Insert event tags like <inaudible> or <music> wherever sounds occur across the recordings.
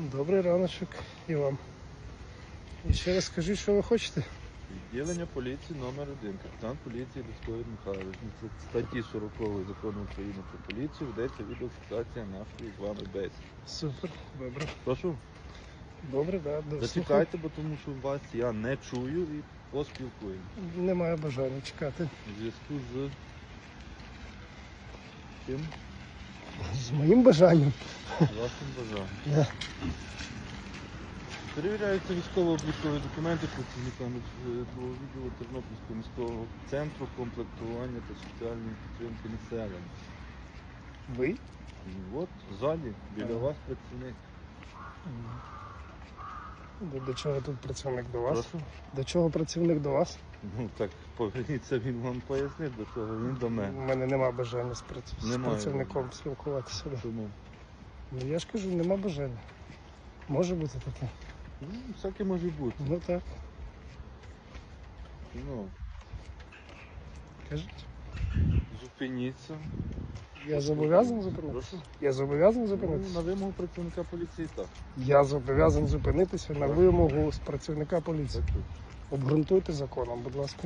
Добрий раночок і вам. І ще раз скажіть, що ви хочете. Відділення поліції номер 1 Капітан поліції Ліської Михайлович. Ну, це Статті 40 закону України про поліцію ведеться відеофіксація нашої з вами бесіди. Супер, добре. Прошу, Добре, да, до зачекайте, бо тому що вас я не чую і поспілкуємо. Немає бажання чекати. У зв'язку з тим З моїм бажанням. з вашим бажанням. Перевіряються військово-облікові документи працівниками житлового відділу Тернопільського міського центру комплектування та соціальної підтримки населення. Ви? І От ззаді, біля вас працівник. До, до чого тут працівник до вас? Прошу. До чого працівник до вас? Ну так поверніться, він вам пояснить, до чого він до мене. У мене. нема бажання з, прац- з Немає працівником спілкуватися. Да. Тому Ну я ж кажу, нема бажання. Може бути таке. ну, всяке може бути. Ну так, Ну, кажіть. зупиніться. Я зобов'язаний зупинитися? Я зобов'язаний Ну, зупинитися? на вимогу працівника поліції так. Я зобов'язаний зупинитися на вимогу з працівника поліції. Обґрунтуйте законом, будь ласка.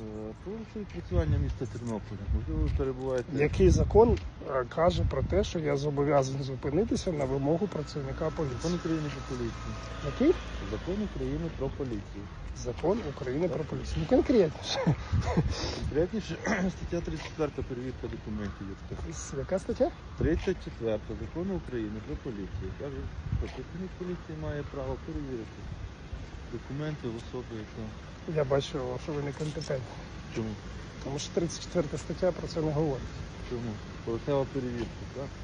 Е, Про відпрацювання міста Тернополя. Можливо, ви перебуваєте. Який закон е, каже про те, що я зобов'язаний зупинитися на вимогу працівника Закон поліції? України про поліцію. Який? Закон України про поліцію. Закон України про поліцію. Ну конкретніше. Конкретніше <clears throat> стаття 34 перевірка документів є така. Яка стаття? 34 закону України про поліцію. Каже, що працівник поліції має право перевірити документи особи, яка. Я бачу, що ви не компетентні. Чому? Тому що 34 стаття про це не говорить. Чому? Поверхнева перевірка, так?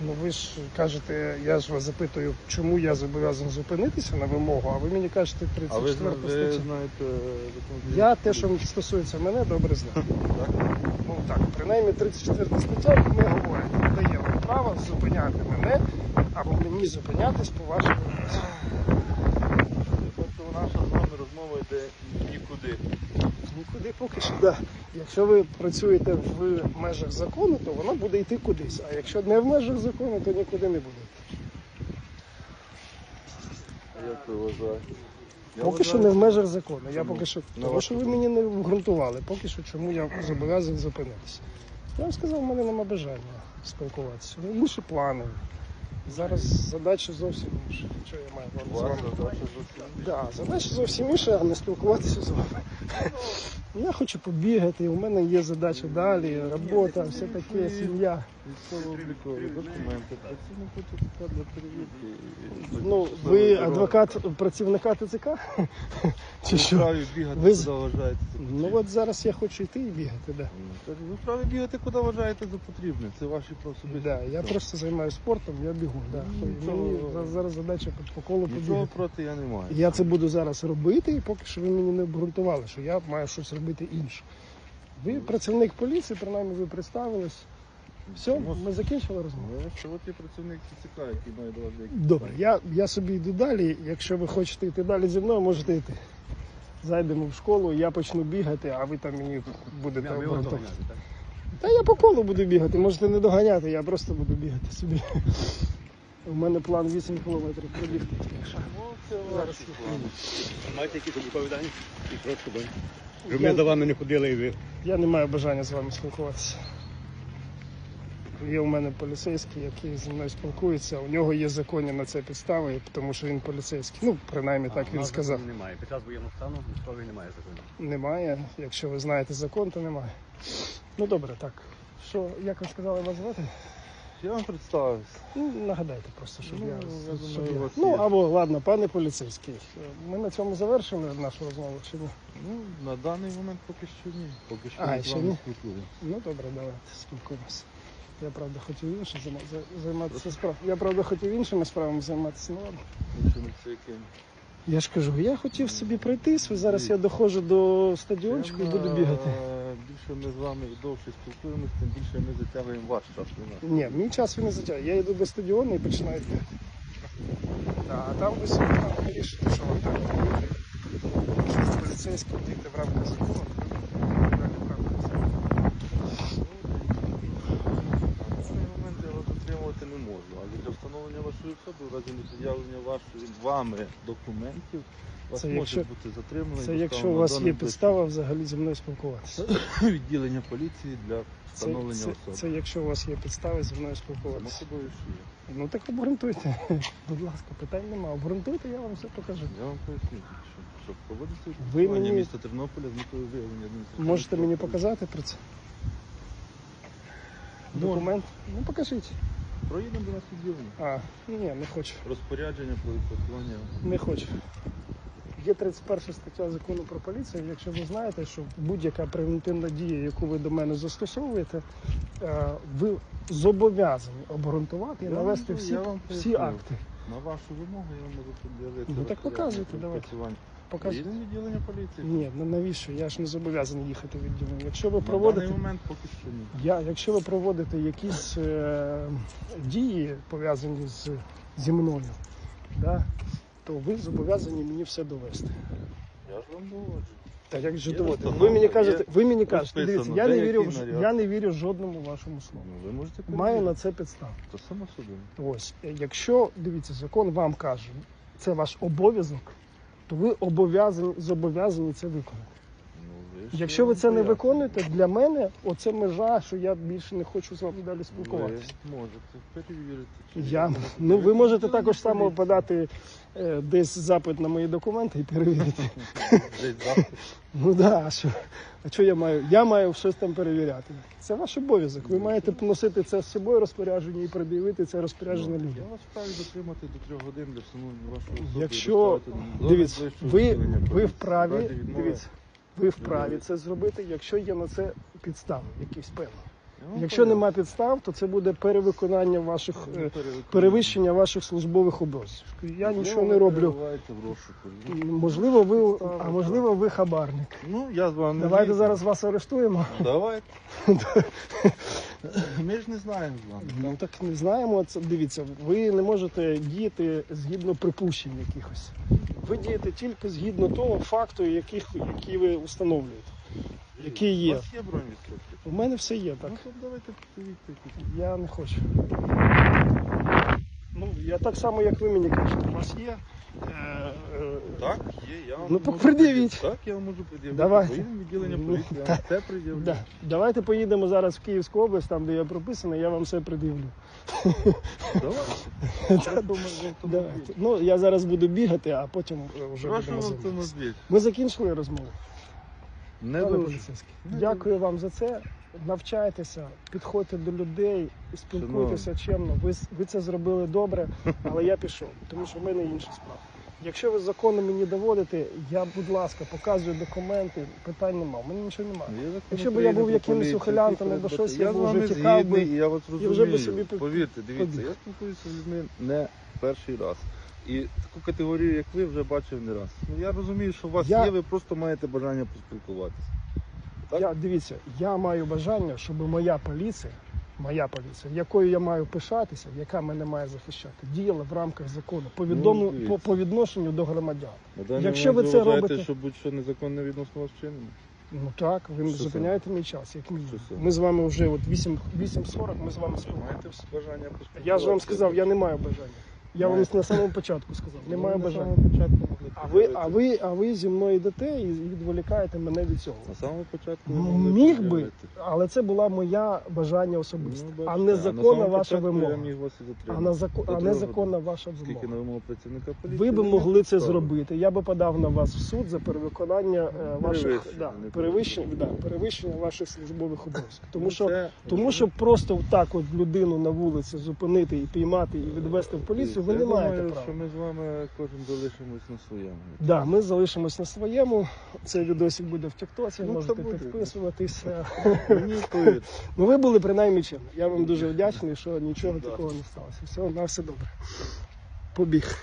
Ну ви ж кажете, я ж вас запитую, чому я зобов'язаний зупинитися на вимогу, а ви мені кажете А ви, 34 ви стаття. знаєте е, Я те, що стосується мене, добре знаю. <laughs> так? Ну так, принаймні 34 стаття не говорить, не дає вам права зупиняти мене або мені зупинятись по вашій вимозі. Тобто наша з вами розмова йде нікуди. Нікуди поки що. Да. Якщо ви працюєте в межах закону, то воно буде йти кудись. А якщо не в межах закону, то нікуди не буде. Як ви вважаєте? Поки що не в межах закону. Я поки що. На Тому що ви мені не обґрунтували. Поки що чому я зобов'язаний зупинитися. Я вам сказав, в мене нема бажання спілкуватися. Ну, інші плани. Зараз задача зовсім інша. Що я маю вам з вами? задача зовсім Да, задача зовсім інша, а не спілкуватися з вами. Я хочу побігати, у мене є задача далі, робота, все таке, сім'я. Військово-облікові документи. Працівник ТЦК для перевірки. Ну, ви адвокат працівника ТЦК? Чи що? Вправі бігати, Ви з- куди вважаєте за Ну от зараз я хочу йти і бігати, да. Ну, Ви вправі бігати, куди вважаєте за потрібне. Це ваші особисті. Да, я справи. просто займаюся спортом, я бігу. Да. Ну, Мені нічого. за- зараз задача по- по колу Нічого побігати. проти я не маю. Я це буду зараз робити, і поки що ви мені не обґрунтували, що я маю щось робити інше. Ви працівник поліції, принаймні ви представились. Все, Ну, ми закінчили розмову. Ну, що от є працівник ТЦК, який має до вас деякі Добре, я, я собі йду далі. Якщо ви хочете йти далі зі мною, можете йти. Зайдемо в школу, я почну бігати, а ви там мені будете обґрунтовувати. Та я по колу буду бігати, можете не доганяти, я просто буду бігати собі. У мене план 8 кілометрів пробігти. Ну, Зараз я- Маєте якісь відповідання? І трошки бо. Щоб Я- ми за вами не ходили і ви. Я не маю бажання з вами спілкуватися. Є у мене поліцейський, який зі мною спілкується. У нього є законні на це підстави, тому що він поліцейський. Ну, принаймні так він сказав. закону Немає. Під час воєнного стану військовий немає закону. Немає. Якщо ви знаєте закон, то немає. Ну добре, так. Що, як ви сказали вас звати? Я вам представився. Ну, нагадайте просто, щоб Ну, я, я думаю, щоб я... Ну або ладно, пане поліцейський. Ми на цьому завершимо нашу розмову чи ні? Ну, на даний момент поки що ні. Поки що А, ми з вами спілкуємося. Ну добре, давайте спілкуємося. Я правда хотів за- займатися справами. Я правда хотів іншими справами займатися. Ну ладно. Іншими це? Я ж кажу, я хотів собі пройтись. Зараз я доходжу до стадіончику і буду бігати. е, Більше ми з вами довше спілкуємося, тим більше ми затягуємо ваш час. Ні, мій час він не затягує. Я йду до стадіону і починаю бігати. А там ви собі там вирішите, що вам так робити. Можете поліцейським діти в рамках закону. в рамках закону. На даний момент я вас отримувати не можу, але для встановлення вашої особи, в разі непред'явлення вашої вами документів, вас Це може якщо- бути затриманий. Це якщо у вас є підстава взагалі зі мною спілкуватися. <coughs> відділення поліції для Це, встановлення це, особи. це якщо у вас є підстави зі мною Само спілкуватися. собою, що є. Ну так обґрунтуйте. <laughs> Будь ласка, питань нема. Обґрунтуйте, я вам все покажу. Я вам поясню, що, що проводиться відпрацювання мені- міста Тернополя з метою виявлення адміністративних Можете мені правопорушень. показати про це? Документ? Ну покажіть. Проїдемо до нас відділення. А, ні, не хочу. Розпорядження про відпрацювання. Не хочу. Є 31 стаття закону про поліцію. Якщо ви знаєте, що будь-яка превентивна дія, яку ви до мене застосовуєте, е, ви зобов'язані обґрунтувати і Я навести вам- всі, всі акти. На вашу вимогу я вам можу пред'явити. Ну, так показуйте, давайте. Поїдемо в відділення поліції. Ні, ну навіщо? Я ж не зобов'язаний їхати в відділення. Якщо ви На проводите, даний момент поки що ні. я, якщо ви проводите якісь е, дії пов'язані з, зі мною, да, то ви зобов'язані мені все довести. Я ж вам доводжу. Та як же Є доводити? Ви мені кажете, ви мені кажете, дивіться, я не вірю, в- я не вірю жодному вашому слову. Ну, ви можете Маю перевірити. на це підставу. То само собою. Ось, е, якщо дивіться, закон вам каже, це ваш обов'язок, то ви обов'язані зобов'язані це виконати. Ну, Якщо ви це не виконуєте, для мене оце межа, що я більше не хочу з вами далі спілкуватися. Ви можете перевірити. Я, ну ви можете також само подати е, десь запит на мої документи і перевірити. <laughs> Ну да, а що? А що я маю? Я маю щось там перевіряти. Це ваш обов'язок. Ви маєте носити це з собою розпорядження і пред'явити це розпорядження Ну, людям. Я вас вправі дотримати до трьох годин для встановлення вашої особи. Якщо дивіться, ви, ви вправі, дивіться, ви вправі це зробити, якщо є на це підстави, якісь певні. Якщо поясню. нема підстав, то це буде перевиконання ваших Ну, е, перевищення ваших службових обов'язків. Я нічого не роблю. Можливо, ви а можливо, ви хабарник. Ну, я з вами. Давайте зараз вас арештуємо. Давайте. <laughs> Ми ж не знаємо з вами. Ну так не знаємо. Це дивіться, ви не можете діяти згідно припущень якихось. Ви дієте тільки згідно того факту, який, які ви встановлюєте. Які є. У вас є бронь відстрочки? У мене все є так. Ну, то давайте подивіться. Я не хочу. Ну, я так само, як ви мені кажете, у вас є. Е, Так, є, я вам Ну, можу пред'явіть. Так, я вам можу пред'явити. Давайте. Поїдемо в відділення Ну, поліції, я вам це пред'явлю. Да. Давайте поїдемо зараз в Київську область, там де я прописаний, я вам все пред'явлю. Давайте. <laughs> Я думаю, в автомобіль. Давайте. Ну, я зараз буду бігати, а потім вже Прошу будемо в займатися. автомобіль. Ми закінчили розмову. Не Пане дуже. поліцейський. Дякую вам за це. Навчайтеся, підходьте до людей, спілкуйтеся чемно. Ви, ви це зробили добре, але я пішов, тому що в мене інша справа. Якщо ви законно мені доводите, я, будь ласка, показую документи, питань нема. У мене нічого немає. Якщо б я був якимось ухилянтом або щось, я б вже тікав би, і я вас і розумію. вже би собі Повірте, дивіться, я спілкуюся з людьми не перший раз. І таку категорію, як ви, вже бачив не раз. Ну я розумію, що у вас Я- є, ви просто маєте бажання поспілкуватися. Так? Я, дивіться, я маю бажання, щоб моя поліція, моя поліція, якою я маю пишатися, яка мене має захищати, діяла в рамках закону по, відому, Ну, по, по відношенню до громадян. На Якщо ви це робите- що будь-що незаконне відносно вас вчинено? Ну так, ви Що зупиняєте мій час, як мінімум. Ми з вами вже от 8, 8.40, ми з вами спілкуємося. Я ж вам сказав, я не маю бажання. Я вам на самому початку сказав, не Ну, маю бажання. А ви, а ви, а ви зі мною йдете і відволікаєте мене від цього. На самому початку Ну, Міг би, але це була моя бажання особисте, Ну, а бачите, не законна самому ваша початку вимога. Міг вас і А, затримати. на зако... А не трьох законна ваша Скільки вимога. на вимогу працівника поліції? Ви би не могли це ставили. зробити. Я би подав на вас в суд за перевиконання е, ваших Перевищення, да, не перевищення, да, перевищення ваших службових обов'язків. Тому Ну, що це тому що просто так от людину на вулиці зупинити і піймати і відвести в поліцію, ви Я не думаю, маєте права. що ми з вами кожен залишимось на своєму. Да, ми залишимось на своєму. Цей відосик буде в Тіктоці, Ну, можете буде. підписуватися. Мені. Ну ви були принаймні чемні. Я вам дуже вдячний, що нічого Да. такого не сталося. Все, на все добре. Побіг.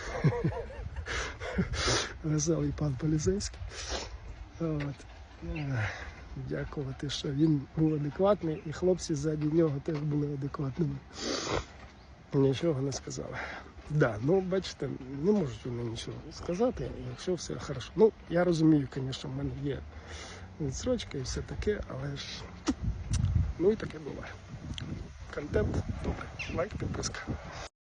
Веселий пан поліцейський. От. Дякувати, що він був адекватний, і хлопці ззаді нього теж були адекватними. Нічого не сказали. Да, ну бачите, не можуть вони нічого сказати, якщо все хорошо. Ну, я розумію, звісно, в мене є відсрочка і все таке, але ж ну і таке буває. Контент добре. Лайк, підписка.